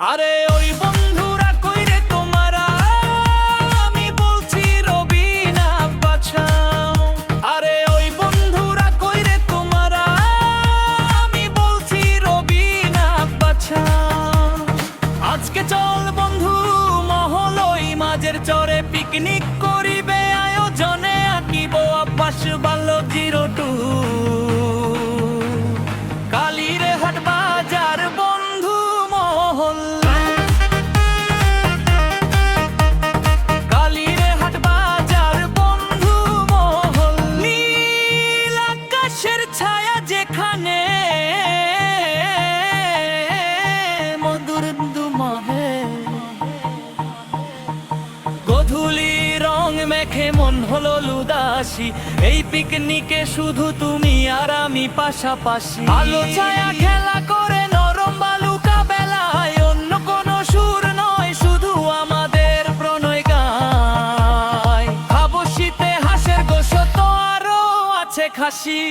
আরে ওই বন্ধুরা কইরে তোমারা? আমি বলছি রবিনা বাছাও আরে ওই বন্ধুরা কইরে তোমারা? আমি বলছি রবিনা বাছাও আজকে চল বন্ধু মহলই মাঝের চরে পিকনিক করিবে। আয়োজনে আঁকিব আব্বাস বাল্য জিরো টু মেখে মন হলো লুদাসি। এই পিকনিকে শুধু তুমি আর আমি পাশাপাশি। আলো ছায়া খেলা করে নরম বালুকা বেলায় অন্য কোনো সুর নয়, শুধু আমাদের প্রণয় গায় খাব শীতে হাঁসের গোশত, আরও আছে খাসি।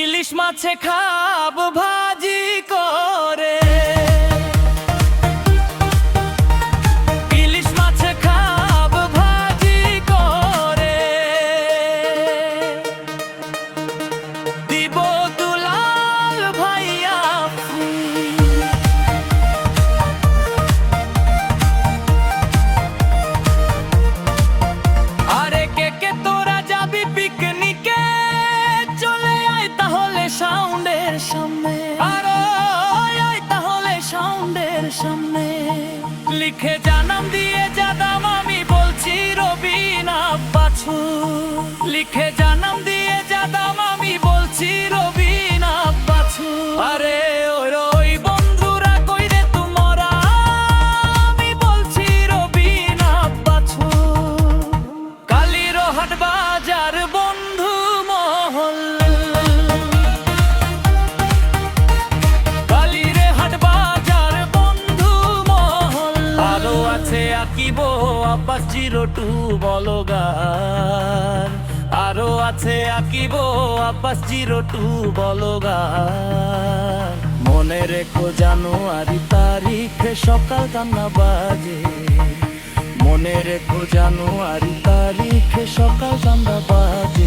ইলিশ মাছে খাব ভাজি করে। সামনে। আরও তাহলে সাউন্ডের সামনে। লিখে জানাম দিয়ে যাদাম আমি বলছি রবিনা পাছু লিখে আব্বাস বলো গান। আরও আছে আকিব আব্বাস জিরোটু বলো বলগার মনে রেখো জানুয়ারি তারিখে সকাল কান্না বাজে। মনে রেখো জানুয়ারি তারিখে সকাল কান্না বাজে।